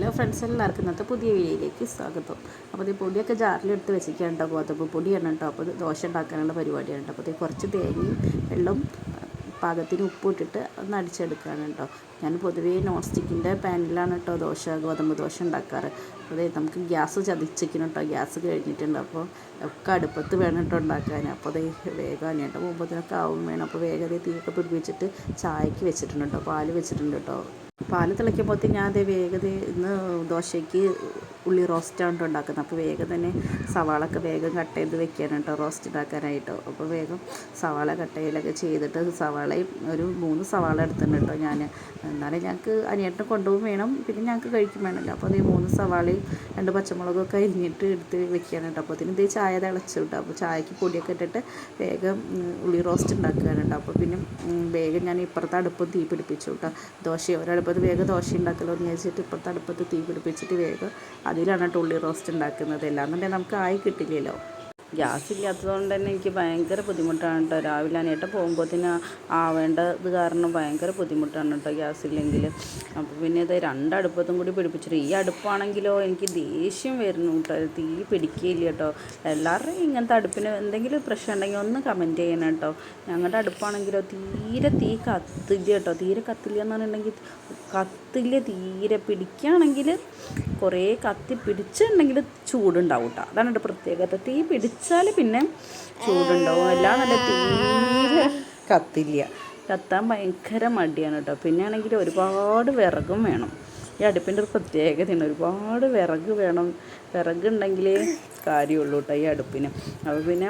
Hello friends എല്ലാവർക്കും ഇന്നത്തെ പുതിയ വീഡിയോയിലേക്ക് സ്വാഗതം. അപ്പോൾ ഈ പൊടിയൊക്കെ ജാറിലെടുത്ത് വെച്ചിരിക്കുകയാണ് കേട്ടോ. ഗോതമ്പ് പൊടിയാണ് കേട്ടോ. അപ്പോൾ ദോശ ഉണ്ടാക്കാനുള്ള പരിപാടിയാണ് കേട്ടോ. അപ്പോൾ കുറച്ച് തേങ്ങയും വെള്ളം പാകത്തിന് ഉപ്പ് ഇട്ടിട്ട് ഒന്ന് അടിച്ചെടുക്കുകയാണ് കേട്ടോ. ഞാൻ പൊതുവേ നോൺ സ്റ്റിക്കിന്റെ പാനിലാണ് കേട്ടോ ദോശ ഗോതമ്പ് ദോശ ഉണ്ടാക്കാറ്. അതെ നമുക്ക് ഗ്യാസ് ചതിച്ചിരിക്കണം കേട്ടോ. ഗ്യാസ് കഴിഞ്ഞിട്ടുണ്ട്. അപ്പോൾ ഒക്കെ അടുപ്പത്ത് വേണം കേട്ടോ ഉണ്ടാക്കാൻ. അപ്പോൾ അതേ വേഗം കേട്ടോ മുമ്പത്തിനൊക്കെ ആവും വേണം. അപ്പോൾ വേഗം തീയൊക്കെ പിടിപ്പിച്ചിട്ട് ചായക്ക് വെച്ചിട്ടുണ്ട് കേട്ടോ. പാൽ വെച്ചിട്ടുണ്ട് കേട്ടോ. പാൽ തിളയ്ക്കുമ്പോഴത്തേക്ക് ഞാൻ അതേ വേഗത ഇന്ന് ദോശയ്ക്ക് ഉള്ളി റോസ്റ്റ് ആണ് ഉണ്ടാക്കുന്നത്. അപ്പോൾ വേഗം തന്നെ സവാള ഒക്കെ വേഗം കട്ട് ചെയ്ത് വെക്കാനാണ് കേട്ടോ റോസ്റ്റ് ഉണ്ടാക്കാനായിട്ടോ അപ്പോൾ വേഗം സവാള കട്ട് ചെയ്യലൊക്കെ ചെയ്തിട്ട് സവാളയും ഒരു മൂന്ന് സവാള എടുത്തിട്ടുണ്ട് കേട്ടോ ഞാൻ എന്നാലും ഞങ്ങൾക്ക് അനിയട്ടിന് കൊണ്ടുപോകും വേണം. പിന്നെ ഞങ്ങൾക്ക് കഴിക്കും വേണമല്ലോ. അപ്പോൾ അതേ മൂന്ന് സവാളയും രണ്ട് പച്ചമുളകൊക്കെ അരിഞ്ഞിട്ട് എടുത്ത് വെക്കാനാണ് കേട്ടോ അപ്പോൾ അതിന് ഇതേ ചായ തിളച്ചു കേട്ടോ അപ്പോൾ ചായക്ക് പൊടിയൊക്കെ ഇട്ടിട്ട് വേഗം ഉള്ളി റോസ്റ്റ് ഉണ്ടാക്കുകയാണ് കേട്ടോ അപ്പോൾ പിന്നെ വേഗം ഞാൻ ഇപ്പുറത്തെ അടുപ്പ് തീ പിടിപ്പിച്ചു കേട്ടോ ദോശ ഒരടുപ്പത്ത് വേഗം ദോശ ഉണ്ടാക്കലോ എന്ന് വിചാരിച്ചിട്ട് ഇപ്പുറത്തെ അടുപ്പത്ത് തീ പിടിപ്പിച്ചിട്ട് വേഗം അതിലാണ് കേട്ടോ ഉള്ളി റോസ്റ്റ് ഉണ്ടാക്കുന്നത്. എല്ലാം എന്നുണ്ടെങ്കിൽ നമുക്ക് ആയി കിട്ടില്ലല്ലോ. ഗ്യാസ് ഇല്ലാത്തതുകൊണ്ട് തന്നെ എനിക്ക് ഭയങ്കര ബുദ്ധിമുട്ടാണ് കേട്ടോ. രാവിലെ അനിയേട്ട പോകുമ്പോഴത്തേന് ആവേണ്ടത് കാരണം ഭയങ്കര ബുദ്ധിമുട്ടാണ് കേട്ടോ ഗ്യാസ് ഇല്ലെങ്കിൽ. അപ്പോൾ പിന്നെ ഇത് രണ്ടടുപ്പത്തും കൂടി പിടിപ്പിച്ചിട്ട് ഈ അടുപ്പാണെങ്കിലോ എനിക്ക് ദേഷ്യം വരുന്നു കേട്ടോ. തീ പിടിക്കുകയില്ല കേട്ടോ. എല്ലാവരുടെയും ഇങ്ങനത്തെ അടുപ്പിന് എന്തെങ്കിലും പ്രശ്നം ഉണ്ടെങ്കിൽ ഒന്ന് കമന്റ് ചെയ്യണം കേട്ടോ. ഞങ്ങളുടെ അടുപ്പാണെങ്കിലോ തീരെ തീ കത്തില്ല കേട്ടോ. തീരെ കത്തില്ല എന്ന് പറഞ്ഞിട്ടുണ്ടെങ്കിൽ കത്തില്ല തീരെ പിടിക്കുകയാണെങ്കിൽ കുറേ കത്തി പിടിച്ചിട്ടുണ്ടെങ്കിൽ ചൂടുണ്ടാവും കേട്ടോ അതാണ് എന്റെ പ്രത്യേകത. തീ പിടിച്ചാൽ പിന്നെ ചൂടുണ്ടാവും. അല്ലാതെ തീരെ കത്തില്ല. കത്താൻ ഭയങ്കര മടിയാണ് കേട്ടോ പിന്നെ ആണെങ്കിൽ ഒരുപാട് വിറകും വേണം. ഈ അടുപ്പിന്റെ ഒരു പ്രത്യേകതയാണ്. ഒരുപാട് വിറക് വേണം. വിറകുണ്ടെങ്കിലേ കാര്യമുള്ളൂ കേട്ടോ ഈ അടുപ്പിന്. അപ്പോൾ പിന്നെ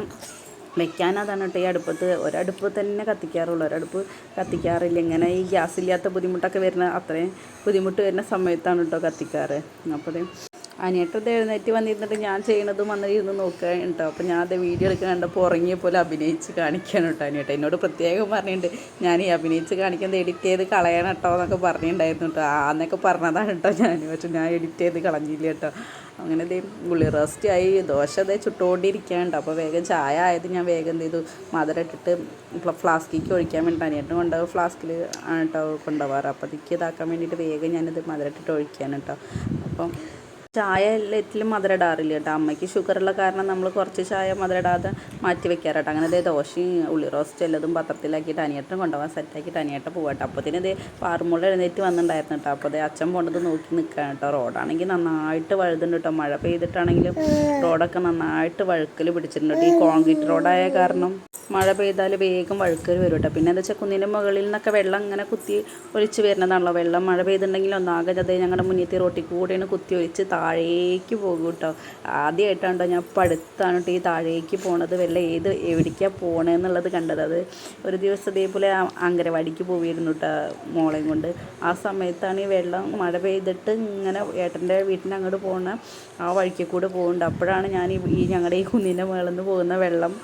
വെക്കാൻ അതാണ് കേട്ടോ ഈ അടുപ്പത്ത്. ഒരടുപ്പ് തന്നെ കത്തിക്കാറുള്ളൂ. ഒരടുപ്പ് കത്തിക്കാറില്ല. ഇങ്ങനെ ഈ ഗ്യാസ് ഇല്ലാത്ത ബുദ്ധിമുട്ടൊക്കെ വരുന്ന അത്രയും ബുദ്ധിമുട്ട് വരുന്ന സമയത്താണ് കേട്ടോ കത്തിക്കാറ്. അപ്പോൾ അനിയട്ടത് എഴുന്നേറ്റ് വന്നിരുന്നിട്ട് ഞാൻ ചെയ്യണതും വന്നിരുന്ന് നോക്കുക കേട്ടോ. അപ്പോൾ ഞാൻ അത് വീഡിയോ എടുക്കാൻ കണ്ടപ്പോൾ ഉറങ്ങിയ പോലെ അഭിനയിച്ച് കാണിക്കാൻ കേട്ടോ അനിയട്ട എന്നോട് പ്രത്യേകം പറഞ്ഞിട്ടുണ്ട് ഞാൻ ഈ അഭിനയിച്ച് കാണിക്കുന്നത് എഡിറ്റ് ചെയ്ത് കളയണം കേട്ടോ എന്നൊക്കെ പറഞ്ഞിട്ടുണ്ടായിരുന്നു കേട്ടോ. ആന്നൊക്കെ പറഞ്ഞതാണ് കേട്ടോ ഞാൻ പക്ഷെ ഞാൻ എഡിറ്റ് ചെയ്ത് കളഞ്ഞില്ല കേട്ടോ. അങ്ങനെ ദേ ഉള്ളി റോസ്റ്റ് ആയി ദോശ ദേ ചുട്ടുകൊണ്ടിരിക്കാനുണ്ട് അപ്പോൾ വേഗം ചായ ആയത് ഞാൻ വേഗം ചെയ്തു മധുരം ഇട്ടിട്ട് ഫ്ലാസ്കിലേക്ക് ഒഴിക്കാൻ വേണ്ടി അനിയട്ടൻ കൊണ്ടുപോകും ഫ്ലാസ്കിൽ ആണ് കേട്ടോ കൊണ്ടുപോകാറ് അപ്പോൾ അതിക്ക് ഇതാക്കാൻ വേണ്ടിയിട്ട് വേഗം ഞാനിത് മധുരം ഇട്ടിട്ട് ഒഴിക്കാൻ കേട്ടോ. അപ്പം ചായ എല്ലാറ്റിലും മധുരം ഇടാറില്ല കേട്ടോ. അമ്മയ്ക്ക് ഷുഗറുള്ള കാരണം നമ്മൾ കുറച്ച് ചായ മധുരം ഇടാതെ മാറ്റി വെക്കാറ് അങ്ങനെ ഇതേ ദോശയും ഉള്ളി റോസ്റ്റ് എല്ലതും പത്രത്തിലാക്കിയിട്ട് അനിയട്ടം കൊണ്ടുപോകാൻ സെറ്റാക്കിയിട്ട് അനിയട്ടം പോകട്ടെ അപ്പത്തിന് ഇതേ പാറുമുള്ള എഴുന്നേറ്റ് വന്നിട്ടുണ്ടായിരുന്നു കേട്ടോ. അപ്പോൾ അതേ അച്ഛൻ പോണത് നോക്കി നിൽക്കുകയാണ് കേട്ടോ. റോഡാണെങ്കിൽ നന്നായിട്ട് വഴുതുണ്ട് കേട്ടോ. മഴ പെയ്തിട്ടാണെങ്കിലും റോഡൊക്കെ നന്നായിട്ട് വഴുക്കൽ പിടിച്ചിട്ടുണ്ട് ഈ കോൺക്രീറ്റ് റോഡായ കാരണം മഴ പെയ്താൽ വേഗം വഴുക്കൽ വരും കേട്ടോ. പിന്നെ എന്താ വെച്ചാൽ കുന്നിന്റെ മുകളിൽ നിന്നൊക്കെ വെള്ളം ഇങ്ങനെ കുത്തി ഒലിച്ച് വരുന്നതാണല്ലോ. വെള്ളം മഴ പെയ്തിട്ടുണ്ടെങ്കിൽ ഒന്നാകെ അതേ ഞങ്ങളുടെ മുന്നേത്തി റോട്ടിൽ കൂടെയാണ് കുത്തി ഒലിച്ച് താഴേക്ക് പോകും കേട്ടോ. ആദ്യമായിട്ടാണ് കേട്ടോ ഞാൻ പടുത്താണ് കേട്ടോ ഈ താഴേക്ക് പോണത് വെള്ളം ഏത് എവിടേക്കാണ് പോണേന്നുള്ളത് കണ്ടത്. അത് ഒരു ദിവസം ഇതേപോലെ അങ്കരവാടിക്ക് പോയിരുന്നു കേട്ടോ മോളെയും കൊണ്ട്. ആ സമയത്താണ് ഈ വെള്ളം മഴ പെയ്തിട്ട് ഇങ്ങനെ ഏട്ടന്റെ വീട്ടിന്റെ അങ്ങോട്ട് പോകുന്ന ആ വഴിക്ക് കൂടെ പോകുന്നുണ്ട് അപ്പോഴാണ് ഞാൻ ഈ ഞങ്ങളുടെ ഈ കുന്നിന്റെ മുകളിൽ നിന്ന് പോകുന്ന വെള്ളം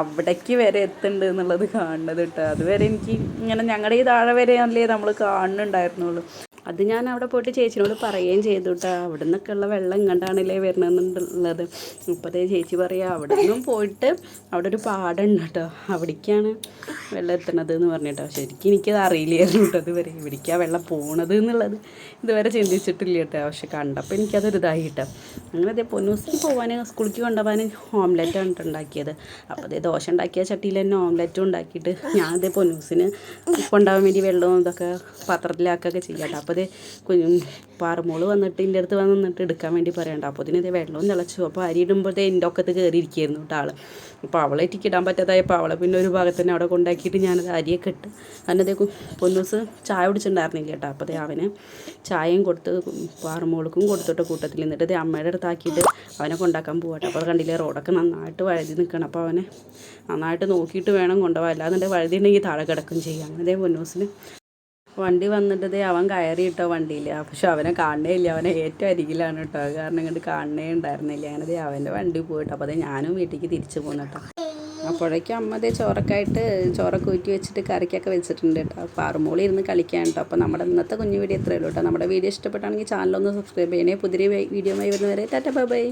അവിടേക്ക് വരെ എത്തുന്നുണ്ട് എന്നുള്ളത് കാണുന്നത് കേട്ടോ. അതുവരെ എനിക്ക് ഇങ്ങനെ ഞങ്ങളുടെ ഈ താഴെ വരെ അല്ലേ നമ്മൾ കാണുന്നുണ്ടായിരുന്നുള്ളൂ. അത് ഞാൻ അവിടെ പോയിട്ട് ചേച്ചിനോട് പറയുകയും ചെയ്തു കേട്ടോ അവിടെ നിന്നൊക്കെ ഉള്ള വെള്ളം ഇങ്ങോട്ടാണല്ലേ വരണമെന്നുള്ളത് ഇപ്പോഴത്തെ ചേച്ചി പറയാം അവിടെ നിന്നും പോയിട്ട് അവിടെ ഒരു പാടുണ്ട് കേട്ടോ അവിടേക്കാണ് വെള്ളം എത്തണത് എന്ന് പറഞ്ഞിട്ടോ. ശരിക്കും എനിക്കത് അറിയില്ലായിരുന്നു കേട്ടോ ഇതുവരെ. ഇവിടേക്കാണ് വെള്ളം പോണത് എന്നുള്ളത് ഇതുവരെ ചിന്തിച്ചിട്ടില്ല കേട്ടോ പക്ഷെ കണ്ടപ്പോൾ എനിക്കതൊരു ഇതായി കേട്ടോ അങ്ങനെ അതേ പൊന്നൂസം പോകാൻ സ്കൂളിലേക്ക് കൊണ്ടുപോകാൻ ഓംലെറ്റാണ് ഉണ്ടാക്കിയത്. അപ്പോൾ അതേ ദോശ ഉണ്ടാക്കിയ ചട്ടിയിൽ തന്നെ ഓംലെറ്റും ഉണ്ടാക്കിയിട്ട് ഞാൻ അതേ പൊന്നൂസിന് കൊണ്ടുപോകാൻ വേണ്ടി വെള്ളവും ഇതൊക്കെ പാത്രത്തിലാക്കുകയൊക്കെ ചെയ്യാം കേട്ടോ അപ്പോൾ അതേ കുഞ്ഞു പാറമോൾ വന്നിട്ട് എന്റെ അടുത്ത് വന്നിട്ട് എടുക്കാൻ വേണ്ടി പറയണ്ട. അപ്പോൾ ഇതിന് ഇതേ വെള്ളവും തിളച്ചു. അപ്പോൾ അരി ഇടുമ്പോഴത്തേ എന്റെ ഒക്കത്ത് കയറിയിരിക്കുകയായിരുന്നു കേട്ടോ ആൾ. അപ്പോൾ അവളെ ഇടാൻ പറ്റാതായപ്പോൾ അവളെ പിന്നെ ഒരു ഭാഗത്ത് തന്നെ അവിടെ കൊണ്ടാക്കിയിട്ട് ഞാനത് അരിയൊക്കെ ഇട്ട് അതിനതേ പൊന്നൂസ് ചായ കുടിച്ചിട്ടുണ്ടായിരുന്നില്ല കേട്ടോ. അപ്പോൾ അതേ അവന് ചായയും കൊടുത്ത് പാറമോൾക്കും കൊടുത്തിട്ട് കൂട്ടത്തിൽ നിന്നിട്ട് അതേ അമ്മയുടെ അടുത്താക്കിയിട്ട് അവനെ കൊണ്ടാക്കാൻ പോകട്ടെ അപ്പോൾ കണ്ടില്ലേ റോഡൊക്കെ നന്നായിട്ട് വഴുതി നിൽക്കണം അപ്പോൾ അവനെ നന്നായിട്ട് നോക്കിയിട്ട് വേണം കൊണ്ടുപോകാൻ അല്ലാതെ വഴുതി ഉണ്ടെങ്കിൽ താഴെ കിടക്കും ചെയ്യാം. അങ്ങനെ പൊന്നൂസിന് വണ്ടി വന്നിട്ടത് അവൻ കയറി കേട്ടോ വണ്ടിയിൽ പക്ഷെ അവനെ കാണണേ ഇല്ല അവനെ ഏറ്റവും അരികിലാണ് കേട്ടോ. കാരണം ഇങ്ങോട്ട് കാണണേ ഉണ്ടായിരുന്നില്ല. അങ്ങനെ ദേ അവന്റെ വണ്ടി പോയിട്ടോ. അപ്പോൾ അത് ഞാനും വീട്ടിലേക്ക് തിരിച്ചു പോകുന്നു കേട്ടോ. അപ്പോഴേക്കും അമ്മ ദേ ചോറൊക്കെ ചോറ ചോറൊക്കെ ഊറ്റി വെച്ചിട്ട് കറിക്കൊക്കെ വെച്ചിട്ടുണ്ട് കേട്ടോ. പാറുമോളി ഇരുന്ന് കളിക്കാൻ കേട്ടോ. അപ്പോൾ നമ്മുടെ ഇന്നത്തെ കുഞ്ഞു വീഡിയോ ഇത്രയേ കേട്ടോ. നമ്മുടെ വീഡിയോ ഇഷ്ടപ്പെട്ടാണെങ്കിൽ ചാനലൊന്ന് സബ്സ്ക്രൈബ് ചെയ്യണേ. പുതിയ വീഡിയോ ആയി വരുന്നവരെ. Tata bye.